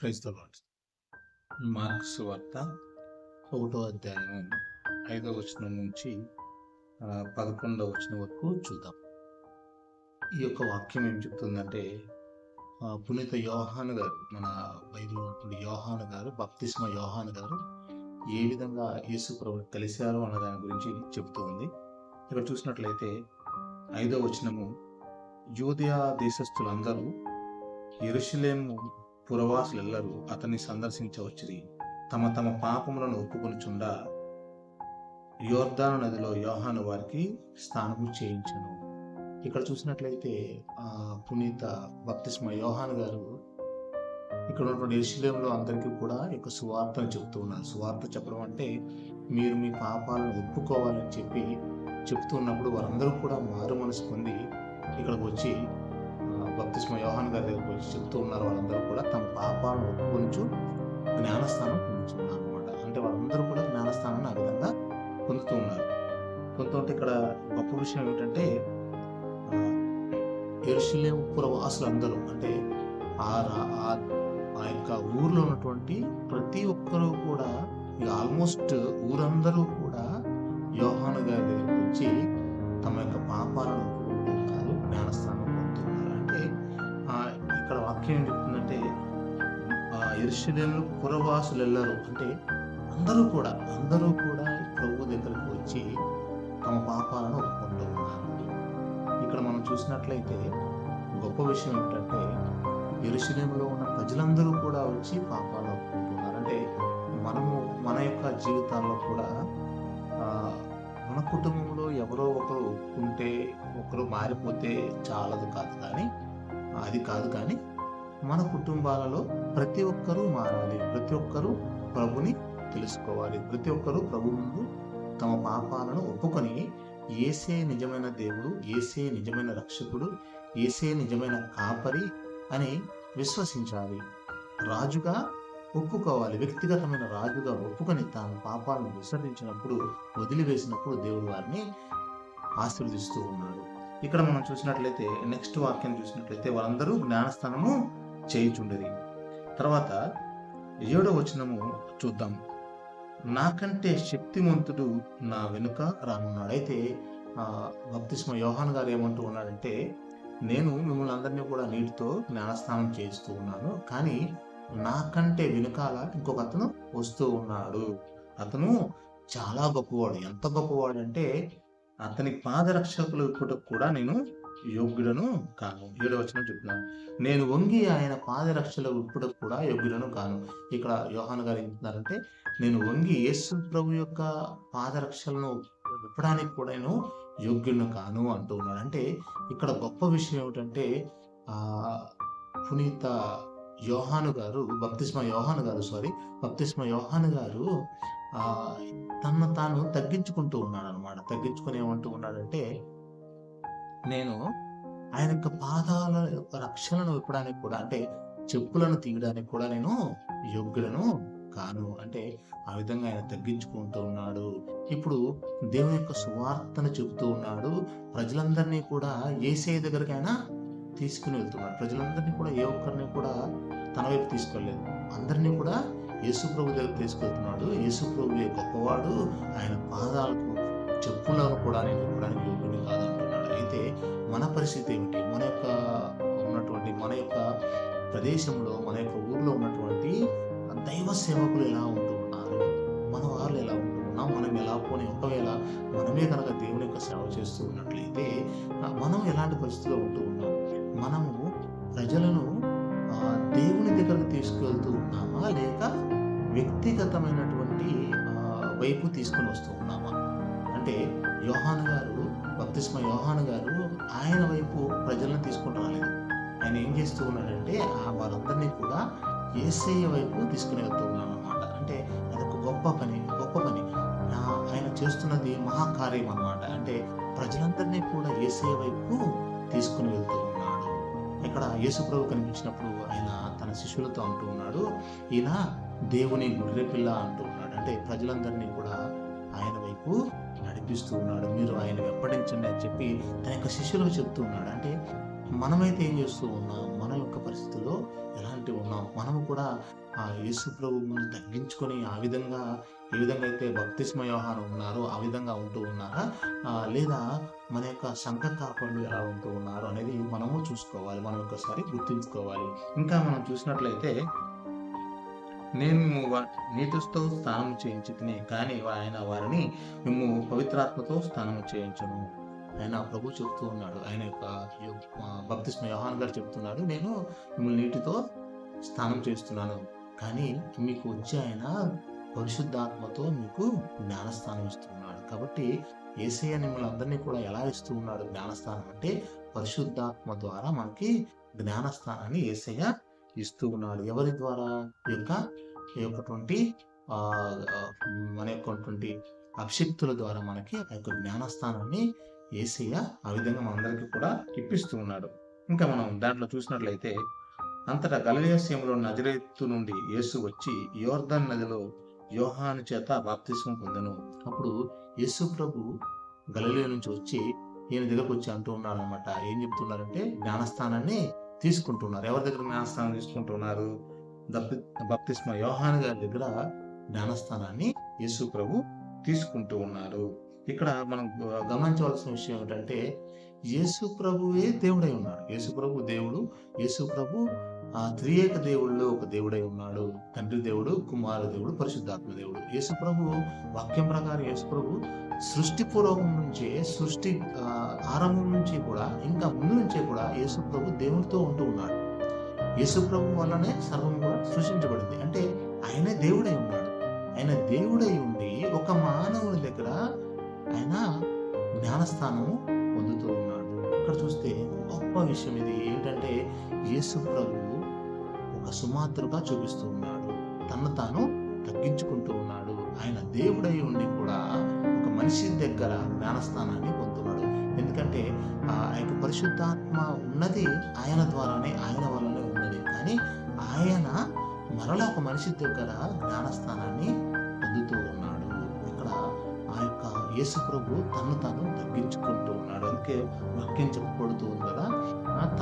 క్రైస్తవాడు. Marks వార్త ఒకటో అధ్యాయం ఐదో వచనం నుంచి పదకొండవ వచనం వరకు చూద్దాం. ఈ యొక్క వాక్యం ఏం చెప్తుందంటే పునీత యోహాను గారు మన బైబిల్ ఉన్నటువంటి యోహాను గారు బప్తిస్మ యోహాను గారు ఏ విధంగా యేసు ప్రభు కలిశారు అన్న దాని గురించి చెప్తూ ఉంది. ఇక్కడ చూసినట్లయితే ఐదో వచనము యూదయా దేశస్థులందరూ ఎరుషులేము పురవాసులెల్లరూ అతన్ని సందర్శించవచ్చిరి. తమ తమ పాపములను ఒప్పుకొనుచుండా యోర్దాను నదిలో యోహాను వారికి స్నానము చేయించను. ఇక్కడ చూసినట్లయితే ఆ పునీత బప్తిస్మ యోహాన్ గారు ఇక్కడ ఉన్నటువంటి ఎరుషలేంలో అందరికీ కూడా ఒక యొక్క సువార్తను చెప్తూ ఉన్నారు. సువార్త చెప్పడం అంటే మీరు మీ పాపాలను ఒప్పుకోవాలని చెప్పి చెప్తూ ఉన్నప్పుడు వారందరూ కూడా మారు మనసు పొంది ఇక్కడికి వచ్చి బప్తిస్మ యోహాన్ గారి దగ్గరికి వచ్చి చెప్తూ ఉన్నారు. వాళ్ళందరూ కూడా తమ పాపాలను ఒప్పుకొంచు జ్ఞానస్థానం పొందుతున్నారు అనమాట అంటే వాళ్ళందరూ కూడా జ్ఞానస్థానాన్ని ఆ విధంగా పొందుతూ ఉన్నారు. పొందుతుంటే ఇక్కడ గొప్ప విషయం ఏమిటంటే ఎరుషలేం పురవాసులందరూ అంటే ఆ ఆ- యొక్క ఊర్లో ఉన్నటువంటి ప్రతి ఒక్కరూ కూడా ఇక ఆల్మోస్ట్ ఊరందరూ కూడా యోహాను గారి దగ్గరికి వచ్చి తమ యొక్క పాపాలను ఒప్పుకుంటున్నారు జ్ఞానస్థానం వాక్యం చెప్తుందంటే ఆ ఎరుషలేంలో పురవాసులు వెళ్ళరు అంటే అందరూ కూడా అందరూ కూడా ప్రభు దగ్గరకు వచ్చి తమ పాపాలను ఒప్పుకుంటూ ఉన్నారు. ఇక్కడ మనం చూసినట్లయితే గొప్ప విషయం ఏంటంటే ఎరుశలేములో ఉన్న ప్రజలందరూ కూడా వచ్చి పాపాలు ఒప్పుకుంటున్నారు అంటే మనము మన యొక్క జీవితాల్లో కూడా మన కుటుంబంలో ఎవరో ఒకరు ఒప్పుకుంటే ఒకరు మారిపోతే చాలదు కాదు కానీ అది కాదు కానీ మన కుటుంబాలలో ప్రతి ఒక్కరూ మారాలి. ప్రతి ఒక్కరూ ప్రభుని తెలుసుకోవాలి. ప్రతి ఒక్కరూ ప్రభు ముందు తమ పాపాలను ఒప్పుకొని ఏసే నిజమైన దేవుడు ఏసే నిజమైన రక్షకుడు ఏసే నిజమైన కాపరి అని విశ్వసించాలి. రాజుగా ఒప్పుకోవాలి. వ్యక్తిగతమైన రాజుగా ఒప్పుకొని తాను పాపాలను విసర్జించినప్పుడు వదిలివేసినప్పుడు దేవుడు వారిని ఆశీర్వదిస్తూ ఉన్నాడు. ఇక్కడ మనం చూసినట్లయితే నెక్స్ట్ వాక్యం చూసినట్లయితే వాళ్ళందరూ జ్ఞానస్థానము చేయుచుండేది తర్వాత ఏడో వచనము చూద్దాం. నాకంటే శక్తిమంతుడు నా వెనుక రానున్నాడు. అయితే ఆ, యోహాన్ గారు ఏమంటూ ఉన్నాడంటే నేను మిమ్మల్ని అందరినీ కూడా నీటితో జ్ఞానస్నానం చేస్తూ ఉన్నాను. కానీ నాకంటే వెనుకాల ఇంకొక అతను వస్తూ ఉన్నాడు. అతను చాలా గొప్పవాడు. ఎంత గొప్పవాడు అంటే అతని పాదరక్షకులు కూడా నేను యోగ్యుడను కాను. ఏడో వచ్చిన చెప్తున్నాను నేను వంగి ఆయన పాదరక్షలు ఇప్పుడు కూడా యోగ్యుడను కాను. ఇక్కడ యోహాన్ గారు ఏం నేను వంగి యేసు ప్రభు యొక్క పాదరక్షలను విప్పడానికి కూడా నేను యోగ్యులను కాను అంటూ ఉన్నాడు. అంటే ఇక్కడ గొప్ప విషయం ఏమిటంటే పునీత యోహాను గారు బప్తిస్మ యోహాను గారు సారీ బప్తిస్మ యోహాను గారు తన తాను తగ్గించుకుంటూ ఉన్నాడు అనమాట తగ్గించుకుని ఏమంటూ ఉన్నాడంటే నేను ఆయన యొక్క పాదాల యొక్క రక్షణను విప్పడానికి కూడా అంటే చెప్పులను తీయడానికి కూడా నేను యోగ్యులను కాను. అంటే ఆ విధంగా ఆయన తగ్గించుకుంటూ ఉన్నాడు. ఇప్పుడు దేవుని యొక్క సువార్తను చెబుతూ ఉన్నాడు. ప్రజలందరినీ కూడా ఏసే దగ్గరికి ఆయన తీసుకుని వెళ్తున్నాడు. ప్రజలందరినీ కూడా ఏ ఒక్కరిని కూడా తన వైపు తీసుకెళ్ళలేదు అందరినీ కూడా యేసు ప్రభు దగ్గర తీసుకెళ్తున్నాడు. యేసు ప్రభు గొప్పవాడు. ఆయన పాదాలకు చెప్పులను కూడా నేను ఇవ్వడానికి యోగ్యుని కాదంటున్నాడు. అయితే మన పరిస్థితి ఏమిటి? మన యొక్క ఉన్నటువంటి మన యొక్క ప్రదేశంలో మన యొక్క ఊర్లో ఉన్నటువంటి దైవ సేవకులు ఎలా ఉంటూ ఉన్నారు? మన వాళ్ళు ఎలా ఉంటున్నాం మనం ఎలా పోనీ ఒకవేళ మనమే కనుక దేవుని యొక్క సేవ చేస్తూ ఉన్నట్లయితే మనం ఎలాంటి పరిస్థితిలో ఉంటూ ఉన్నాం? మనము ప్రజలను దేవుని దగ్గరకు తీసుకెళ్తూ ఉన్నామా? లేక వ్యక్తిగతమైనటువంటి వైపు తీసుకొని వస్తూ ఉన్నామా? అంటే యోహాన్ గారు బాప్తిస్మ యోహాను గారు ఆయన వైపు ప్రజలను తీసుకుని రాలేదు. ఆయన ఏం చేస్తూ ఉన్నాడంటే ఆ వారందరినీ కూడా ఏసయ్య వైపు తీసుకుని వెళ్తూ ఉన్నాడు అనమాట అంటే అదొక గొప్ప పని గొప్ప పని. ఆయన చేస్తున్నది మహాకార్యం అన్నమాట. అంటే ప్రజలందరినీ కూడా ఏసయ్య వైపు తీసుకుని వెళ్తూ ఉన్నాడు. ఇక్కడ యేసుప్రభు కనిపించినప్పుడు ఆయన తన శిష్యులతో అంటూ ఉన్నాడు ఈయన దేవుని గుర్రెపిల్ల అంటూ ఉన్నాడు. అంటే ప్రజలందరినీ కూడా ఆయన వైపు నడిపిస్తూ ఉన్నాడు. మీరు ఆయన వెంపడించండి అని చెప్పి తన యొక్క శిష్యులకు చెప్తూ ఉన్నాడు. అంటే మనమైతే ఏం చేస్తూ ఉన్నాం? మన యొక్క పరిస్థితుల్లో ఎలాంటి ఉన్నాం? మనము కూడా ఆ యేసు ప్రభువుని తగ్గించుకొని ఆ విధంగా ఏ విధంగా అయితే భక్తిస్మ వ్యవహారం ఉన్నారో ఆ విధంగా ఉంటూ ఉన్నారా? లేదా మన యొక్క సంఘ కాపర్లు ఎలా ఉంటూ ఉన్నారో అనేది మనము చూసుకోవాలి. మనం ఒకసారి గుర్తుంచుకోవాలి. ఇంకా మనం చూసినట్లయితే నేను నీటితో స్నానం చేయించి తిని కానీ ఆయన వారిని మేము పవిత్రాత్మతో స్నానం చేయించను. ఆయన ప్రభు చెబుతూ ఉన్నాడు. ఆయన యొక్క భక్తి యోహాన్ గారు చెప్తున్నాడు నేను మిమ్మల్ని నీటితో స్నానం చేస్తున్నాను కానీ మీకు వచ్చి ఆయన పరిశుద్ధాత్మతో మీకు జ్ఞానస్థానం ఇస్తున్నాడు. కాబట్టి ఏసయ్య మిమ్మల్ని అందరినీ కూడా ఎలా ఇస్తూ ఉన్నాడు జ్ఞానస్థానం అంటే పరిశుద్ధాత్మ ద్వారా మనకి జ్ఞానస్థానాన్ని ఏసయ్య ఇస్తూ ఉన్నాడు. ఎవరి ద్వారా? యొక్క ఈ యొక్కటువంటి మన యొక్కటువంటి అభిషక్తుల ద్వారా మనకి ఆ యొక్క జ్ఞానస్థానాన్ని ఏసీగా ఆ విధంగా మనందరికీ కూడా ఇప్పిస్తూ ఉన్నాడు. ఇంకా మనం దాంట్లో చూసినట్లయితే అంతటా గలవేశంలో నజరేతు నుండి యేసు వచ్చి యోర్ధన్ నదిలో యోహాను చేత బాప్తిస్మం పొందను. అప్పుడు యేసు ప్రభు గలిలే నుంచి వచ్చి ఈయన దగ్గరకు వచ్చి అంటూ ఉన్నాడు అనమాట ఏం చెప్తున్నారంటే జ్ఞానస్థానాన్ని తీసుకుంటున్నారు. ఎవరి దగ్గర జ్ఞానస్థానం తీసుకుంటున్నారు? దప్పి- బప్తిస్మ యోహాను గారి దగ్గర జ్ఞానస్థానాన్ని యేసు ప్రభు తీసుకుంటూ ఉన్నారు. ఇక్కడ మనం గమనించవలసిన విషయం ఏంటంటే యేసు ప్రభువే దేవుడై ఉన్నాడు. యేసు ప్రభు దేవుడు యేసు ప్రభు ఆ త్రియేక దేవుళ్ళలో ఒక దేవుడై ఉన్నాడు. తండ్రి దేవుడు కుమార దేవుడు పరిశుద్ధాత్మ దేవుడు. యేసు ప్రభు వాక్యం ప్రకారం యేసు ప్రభు సృష్టి పూర్వం నుంచే సృష్టి ఆరంభం నుంచి కూడా ఇంకా ముందు నుంచే కూడా యేసుప్రభు దేవునితో ఉంటూ ఉన్నాడు. యేసుప్రభు వల్లనే సర్వం కూడా సృష్టించబడింది. అంటే ఆయనే దేవుడై ఉన్నాడు. ఆయన దేవుడై ఉండి ఒక మానవుని దగ్గర ఆయన జ్ఞానస్థానము పొందుతూ ఉన్నాడు. ఇక్కడ చూస్తే గొప్ప విషయం ఇది. ఏంటంటే యేసుప్రభు ఒక సుమాత్రుగా చూపిస్తూ ఉన్నాడు. తను తాను తగ్గించుకుంటూ ఉన్నాడు. ఆయన దేవుడై ఉండి మనిషి దగ్గర జ్ఞానస్థానాన్ని పొందుతున్నాడు ఎందుకంటే ఆ యొక్క పరిశుద్ధాత్మ ఉన్నది ఆయన ద్వారానే ఆయన వల్లనే ఉన్నది. కానీ ఆయన మరలా ఒక మనిషి దగ్గర జ్ఞానస్థానాన్ని పొందుతూ ఉన్నాడు. ఇక్కడ ఆ యొక్క యేసు ప్రభు తను తాను తగ్గించుకుంటూ ఉన్నాడు. అందుకే వాక్యం చెప్పబడుతూ ఉంది కదా.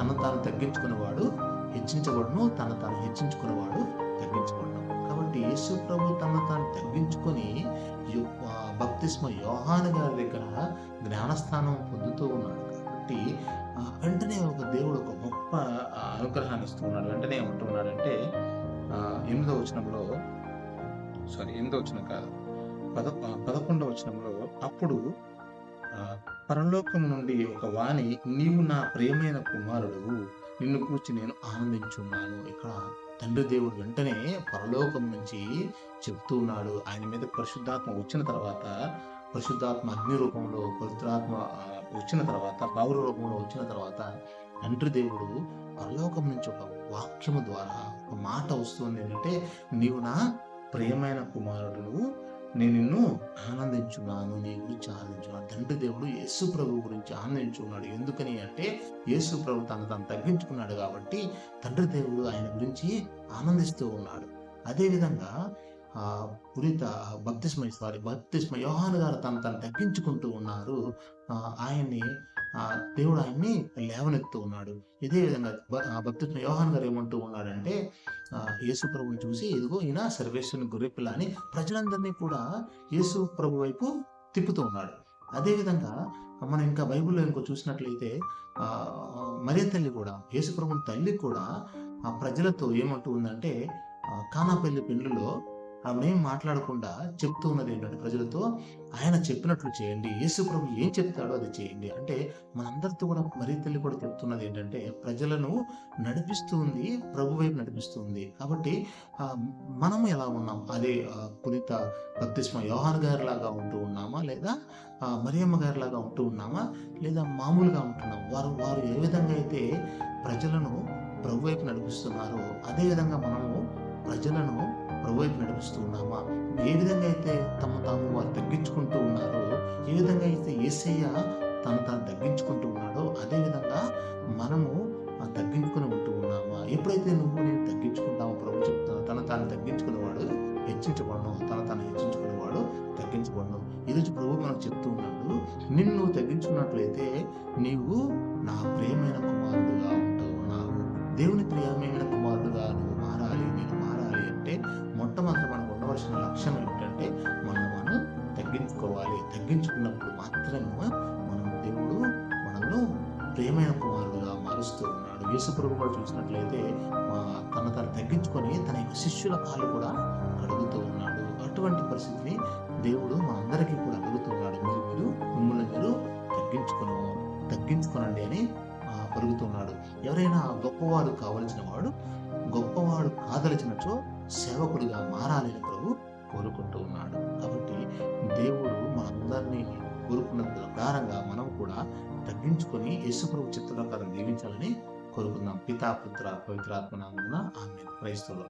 తను తాను తగ్గించుకునేవాడు హెచ్చించబడును తను తాను హెచ్చించుకునేవాడు తగ్గించబడును. కాబట్టి యేసు ప్రభు తను తాను తగ్గించుకొని యు- బప్తిస్మ యోహాను గారి దగ్గర జ్ఞానస్థానం పొందుతూ ఉన్నాడు. కాబట్టి వెంటనే ఒక దేవుడు ఒక గొప్ప అనుగ్రహాన్ని ఇస్తూ ఉన్నాడు వెంటనే ఏమంటున్నాడంటే ఎనిమిదో వచనంలో సారీ ఎనిమిదో వచనం కాదు పద పదకొండవ వచనంలో అప్పుడు పరలోకం నుండి ఒక వాణి నీవు నా ప్రియమైన కుమారుడు నిన్ను కూర్చి నేను ఆనందించున్నాను. ఇక్కడ తండ్రి దేవుడు వెంటనే పరలోకం నుంచి చెప్తూ ఉన్నాడు. ఆయన మీద పరిశుద్ధాత్మ వచ్చిన తర్వాత పరిశుద్ధాత్మ అగ్ని రూపంలో పవిత్రాత్మ వచ్చిన తర్వాత పౌర రూపంలో వచ్చిన తర్వాత తండ్రి దేవుడు పరలోకం నుంచి ఒక వాక్యము ద్వారా ఒక మాట వస్తుంది. ఏంటంటే నీవు నా ప్రియమైన కుమారుడు నేను నిన్ను ఆనందించున్నాను నీ గురించి ఆనందించున్నాను తండ్రి దేవుడు యేసు ప్రభు గురించి ఆనందించున్నాడు ఎందుకని అంటే యేసు ప్రభు తను తను తగ్గించుకున్నాడు కాబట్టి తండ్రి దేవుడు ఆయన గురించి ఆనందిస్తూ ఉన్నాడు. అదేవిధంగా ఆ పురిత బప్తిస్మ సారీ బప్తిస్మ యోహాను గారు తను తను తగ్గించుకుంటూ ఉన్నారు. ఆయన్ని దేవుడు ఆయన్ని లేవనెత్తుతూ ఉన్నాడు. ఇదే విధంగా బ- ఆ యోహాన్ గారు ఏమంటూ ఉన్నాడంటే యేసు ప్రభుని చూసి ఇదిగో ఈయన సర్వేశ్వరుని గొర్రెపిల్ల అని ప్రజలందరినీ కూడా యేసు ప్రభు వైపు తిప్పుతూ ఉన్నాడు. అదేవిధంగా మనం ఇంకా బైబిల్లో ఇంకో చూసినట్లయితే ఆ, మరియ తల్లి కూడా యేసు ప్రభుని తల్లి కూడా ఆ ప్రజలతో ఏమంటూ ఉందంటే కానాపల్లి పెళ్ళిలో ఆమె ఏం మాట్లాడకుండా చెప్తూ ఉన్నది ఏంటంటే ప్రజలతో ఆయన చెప్పినట్లు చేయండి యేసు ప్రభు ఏం చెప్తాడో అది చేయండి. అంటే మనందరితో కూడా మరీ తల్లి కూడా చెప్తున్నది ఏంటంటే ప్రజలను నడిపిస్తుంది ప్రభు వైపు నడిపిస్తుంది కాబట్టి మనం ఎలా ఉన్నాం? అదే పునీత బప్తిస్మ యోహాన్ గారి లాగా ఉంటూ ఉన్నామా? లేదా మరియమ్మ గారి లాగా ఉంటూ ఉన్నామా? లేదా మామూలుగా ఉంటున్నాం? వారు వారు ఏ విధంగా అయితే ప్రజలను ప్రభు వైపు నడిపిస్తున్నారో అదే విధంగా మనము ప్రజలను ప్రభు వైపు నడిపిస్తూ ఉన్నామా? ఏ విధంగా అయితే తమ తాము వారు తగ్గించుకుంటూ ఉన్నారో ఏ విధంగా అయితే ఏసయ్య తను తాను తగ్గించుకుంటూ ఉన్నాడో అదేవిధంగా మనము తగ్గించుకుని ఉంటూ ఉన్నామా? ఎప్పుడైతే నువ్వు నేను తగ్గించుకుంటామో ప్రభు చెప్తాను తన తాను తగ్గించుకునేవాడు హెచ్చించబడను తను తాను హెచ్చించుకునేవాడు తగ్గించబడను. ఈరోజు ప్రభు మనకు చెప్తూ ఉన్నాడు నిన్ను తగ్గించుకున్నట్లయితే నీవు తగ్గించుకోవాలి తగ్గించుకున్నప్పుడు మాత్రము మనం దేవుడు మనల్ని ప్రేమైన కుమారుడుగా మారుస్తూ ఉన్నాడు. యేసుప్రభు కూడా చూసినట్లయితే తన తను తగ్గించుకొని తన యొక్క శిష్యుల కాళ్ళు కూడా కడుగుతూ ఉన్నాడు. అటువంటి పరిస్థితిని దేవుడు మనందరికీ కూడా అడుగుతున్నాడు మీరు మీరు మిమ్మల్ని మీరు తగ్గించుకును తగ్గించుకోనండి అని పరుగుతున్నాడు ఎవరైనా గొప్పవాడు కావలసిన వాడు గొప్పవాడు కాదలిచినచో సేవకుడిగా మారాలని ప్రభు కోరుకుంటూ ఉన్నాడు. కాబట్టి దేవుడు మా అందరినీ కోరుకున్న ప్రకారంగా మనం కూడా తగ్గించుకొని యేసుప్రభు చిత్ర ప్రకారం జీవించాలని కోరుకుందాం. పితా పుత్ర పవిత్రాత్మ నామమున ఆమె క్రైస్తవులు